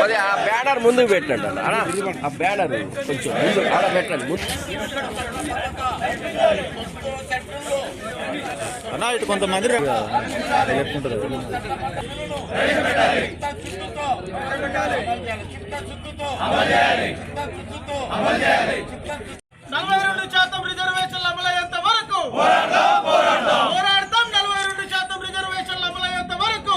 అది ఆ బ్యానర్ ముందుకు పెట్టండి అన్న ఆ బ్యానర్ కొంచెం ముందు ఆడ పెట్టండి ముందు. అన్నా ఇటు కొంతమంది చెప్పుకుంటారు నలభై రెండు శాతం రిజర్వేషన్లు అమలయ్యేంత వరకు పోరాడతాం నలభై రెండు శాతం రిజర్వేషన్లు అమలయ్యేంత వరకు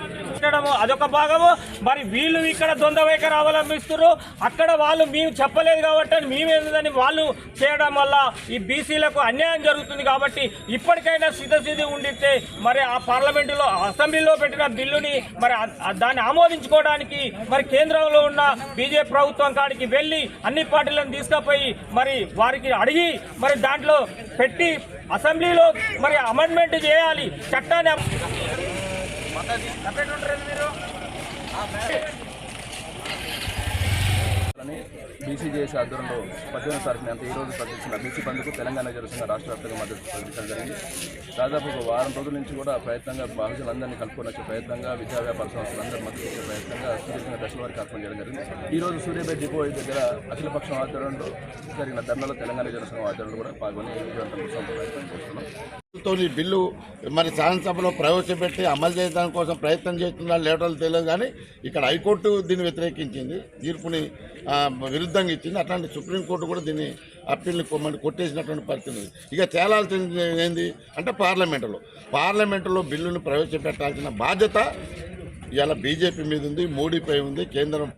పెట్టడము అదొక భాగము. మరి వీళ్ళు ఇక్కడ ద్వంద్వ వైఖరి అవలంబిస్తున్నారు అక్కడ వాళ్ళు మేము చెప్పలేదు కాబట్టి అని వాళ్ళు చేయడం వల్ల ఈ బీసీలకు అన్యాయం జరుగుతుంది కాబట్టి ఇప్పటికైనా సిద్ధసిద్ధి ఉండితే మరి ఆ పార్లమెంటులో అసెంబ్లీలో పెట్టిన బిల్లుని మరి దాన్ని ఆమోదించుకోవడానికి మరి కేంద్రంలో ఉన్న బీజేపీ ప్రభుత్వం కాడికి వెళ్ళి అన్ని పార్టీలను తీసుకుపోయి మరి వారికి అడిగి మరి దాంట్లో పెట్టి అసెంబ్లీలో మరి అమెండ్మెంట్ చేయాలి. చట్టాన్ని అని బీసీజేసీ ఆధ్వర్యంలో పద్దెనిమిది తారీఖున అంత ఈ రోజు ప్రకటించిన బీసీ బంద్కు తెలంగాణ జరుగుతున్న రాష్ట్ర వ్యాప్తంగా మద్దతు ప్రకటించడం జరిగింది. దాదాపు ఒక వారం రోజుల నుంచి కూడా ప్రయత్నంగా బాధితులందరినీ కలుపుకొని వచ్చే ప్రయత్నంగా విద్యా వ్యాపార సంస్థలందరూ మద్దతు ఇచ్చే ప్రయత్నంగా సుదీర్ఘంగా దశల వరకు అర్పణ చేయడం జరిగింది. ఈ రోజు సూర్యాపేట డిపో దగ్గర అఖిలపక్షం ఆధ్వర్యంలో జరిగిన ధర్నాలో తెలంగాణ జనసంఘం ఆధ్వర్యంలో కూడా పాల్గొని విజయవంతం కోసం ప్రయత్నం చేస్తున్నాం. తోని బిల్లు మరి శాసనసభలో ప్రవేశపెట్టి అమలు చేయడానికి కోసం ప్రయత్నం చేస్తున్నా లేవటం తెలియదు కానీ ఇక్కడ హైకోర్టు దీన్ని వ్యతిరేకించింది. తీర్పుని విరుద్ధంగా ఇచ్చింది. అట్లాంటి సుప్రీంకోర్టు కూడా దీన్ని అప్పీల్ని కొమ్మని కొట్టేసినటువంటి పరిస్థితి ఉంది. ఇక తేలాల్సింది ఏంది అంటే పార్లమెంటులో. పార్లమెంటులో బిల్లును ప్రవేశపెట్టాల్సిన బాధ్యత ఇవాళ బీజేపీ మీద ఉంది మోడీపై ఉంది కేంద్రం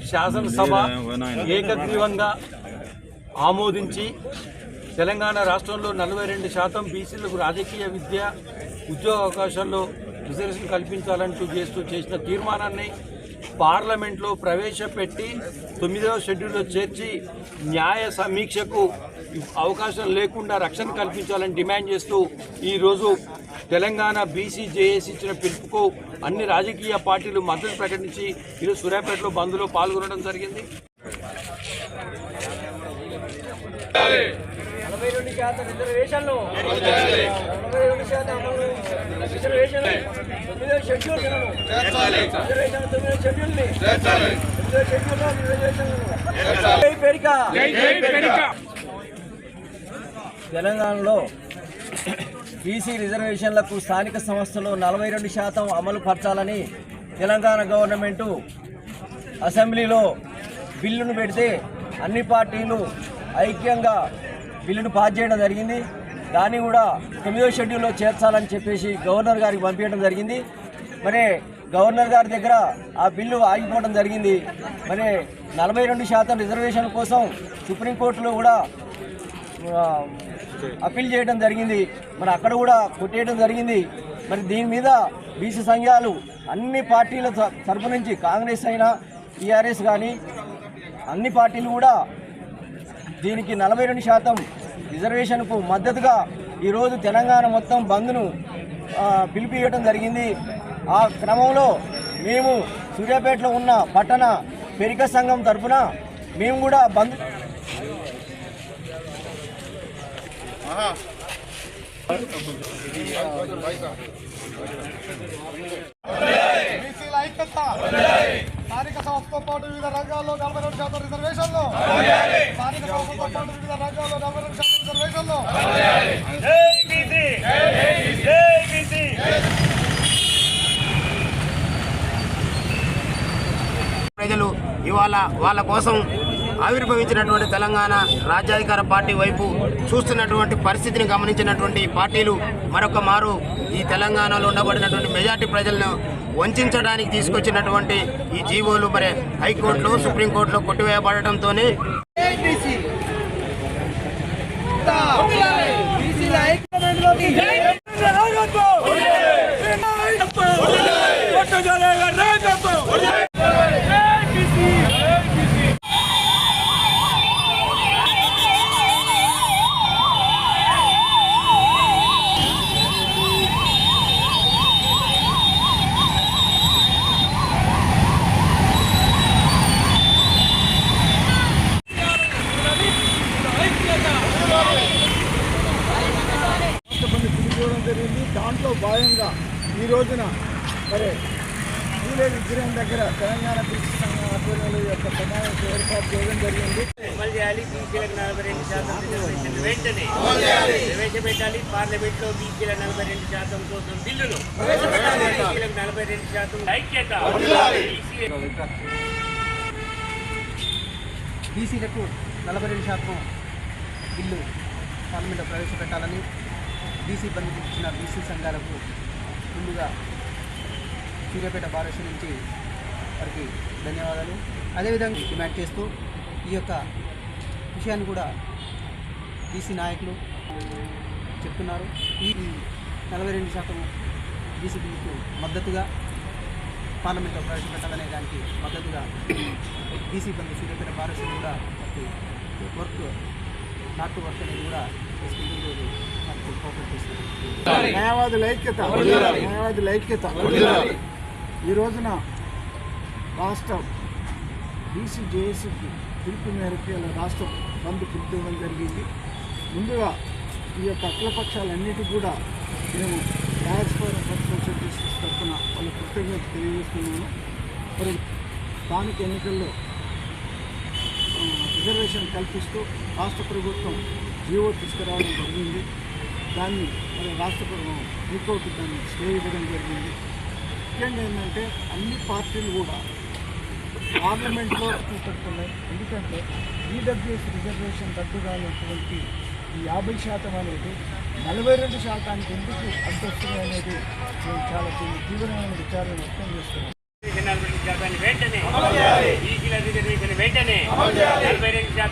ఈ శాసనసభ ఏకగ్రీవంగా ఆమోదించి తెలంగాణ రాష్ట్రంలో నలభై రెండు శాతం బీసీలకు రాజకీయ విద్య ఉద్యోగ అవకాశాల్లో రిజర్వేషన్ కల్పించాలంటూ చేస్తూ చేసిన తీర్మానాన్ని పార్లమెంట్లో ప్రవేశపెట్టి తొమ్మిదవ షెడ్యూల్లో చేర్చి న్యాయ సమీక్షకు అవకాశం లేకుండా రక్షణ కల్పించాలని డిమాండ్ చేస్తూ ఈరోజు తెలంగాణ బీసీ జేఏసీ ఇచ్చిన పిలుపుకు అన్ని రాజకీయ పార్టీలు మద్దతు ప్రకటించి ఈరోజు సూర్యాపేటలో బంద్లో పాల్గొనడం జరిగింది. నలభై రెండు శాతం రిజర్వేషన్లు నలభై రెండు శాతం తొమ్మిదో షెడ్యూల్ రిజర్వేషన్ తొమ్మిదో తెలంగాణలో బీసీ రిజర్వేషన్లకు స్థానిక సంస్థలు నలభై రెండు శాతం అమలు పరచాలని తెలంగాణ గవర్నమెంటు అసెంబ్లీలో బిల్లును పెడితే అన్ని పార్టీలు ఐక్యంగా బిల్లును పాస్ చేయడం జరిగింది. దాన్ని కూడా తొమ్మిదో షెడ్యూల్లో చేర్చాలని చెప్పేసి గవర్నర్ గారికి పంపించడం జరిగింది. మరి గవర్నర్ గారి దగ్గర ఆ బిల్లు ఆగిపోవడం జరిగింది. మరి నలభై రెండు శాతం రిజర్వేషన్ కోసం సుప్రీంకోర్టులో కూడా అప్పీల్ చేయడం జరిగింది. మరి అక్కడ కూడా కొట్టేయడం జరిగింది. మరి దీని మీద బీసీ సంఘాలు అన్ని పార్టీల త- తరపు నుంచి కాంగ్రెస్ అయినా టీఆర్ఎస్ కానీ అన్ని పార్టీలు కూడా దీనికి నలభై రెండు శాతం రిజర్వేషన్కు మద్దతుగా ఈరోజు తెలంగాణ మొత్తం బంద్ను పిలిపియటం జరిగింది. ఆ క్రమంలో మేము సూర్యాపేటలో ఉన్న పట్టణ పెరిక సంఘం తరఫున మేము కూడా బంద్ స్థానిక సంస్థతో పాటు వివిధ రంగాల్లో నలభై రెండు శాతం రిజర్వేషన్ స్థానిక సంస్థతో పాటు వివిధ రంగాల్లో నలభై రెండు శాతం రిజర్వేషన్లు ప్రజలు ఇవాళ వాళ్ళ కోసం ఆవిర్భవించినటువంటి తెలంగాణ రాజ్యాధికార పార్టీ వైపు చూస్తున్నటువంటి పరిస్థితిని గమనించినటువంటి ఈ పార్టీలు మరొక మారు ఈ తెలంగాణలో ఉండబడినటువంటి మెజార్టీ ప్రజలను వంచడానికి తీసుకొచ్చినటువంటి ఈ జీవోలు మరి హైకోర్టులో సుప్రీంకోర్టులో కొట్టివేయబడటంతోనే భాగంగా ఈ రోజున మరి పూలే విగ్రహం దగ్గర తెలంగాణ కృషి సంఘం ఆధ్వర్యంలో యొక్క సమావేశం ఏర్పాటు చేయడం జరిగింది. అమలు చేయాలి బీసీలకు నలభై రెండు శాతం రిజర్వేషన్ వెంటనే ప్రవేశపెట్టాలి. పార్లమెంట్లో బీసీల నలభై రెండు శాతం కోసం బిల్లును. బీసీలకు నలభై రెండు శాతం ఐక్యత బీసీ బీసీలకు నలభై రెండు శాతం బిల్లు పార్లమెంట్లో ప్రవేశపెట్టాలని బీసీ బంధు ఇచ్చిన బీసీ సంఘాలకు ముందుగా సూర్యాపేట భారత నుంచి వారికి ధన్యవాదాలు. అదేవిధంగా డిమాండ్ చేస్తూ ఈ యొక్క విషయాన్ని కూడా బీసీ నాయకులు చెప్తున్నారు. ఈ నలభై రెండు శాతం బీసీ బిల్లుకు మద్దతుగా పార్లమెంట్లో ప్రవేశపెట్టాలనే దానికి మద్దతుగా బీసీ బంధు సూర్యాపేట భారత కూడా వర్క్ నాటు వర్క్ అనేది కూడా చేసుకుంటూ నాకు మనకు కోఆపరేట్ న్యాయవాదుల ఐక్యత న్యాయవాదుల ఐక్యత. ఈ రోజున రాష్ట్ర బీసీ జేఏసీకి పిలుపు మేరకు ఇలా రాష్ట్ర బంద్ పిలుపు ఇవ్వడం జరిగింది. ముందుగా ఈ యొక్క అఖిలపక్షాలన్నిటి కూడా మేము డయాస్పోరా సొసైటీస్ తరఫున వాళ్ళ కృతజ్ఞత తెలియజేస్తున్నాము మరి స్థానిక ఎన్నికల్లో రిజర్వేషన్ కల్పిస్తూ రాష్ట్ర ప్రభుత్వం జీవో తీసుకురావడం జరిగింది. దాన్ని మరి రాష్ట్ర ప్రభుత్వం హైకోర్టు దాన్ని స్టే ఇవ్వడం జరిగింది. ముఖ్యంగా ఏంటంటే అన్ని పార్టీలు కూడా పార్లమెంట్లో పెడుతున్నాయి ఎందుకంటే ఈడబ్ల్యూఎస్ రిజర్వేషన్ రద్దు కానటువంటి ఈ యాభై శాతం అనేది నలభై రెండు శాతానికి ఎందుకు అడ్డొస్తుంది అనేది మేము చాలా తీవ్రమైన విచారణ వ్యక్తం చేస్తున్నాం వెంటనే బీసీల రిజర్వేషన్ వెంటనే నలభై రెండు శాతం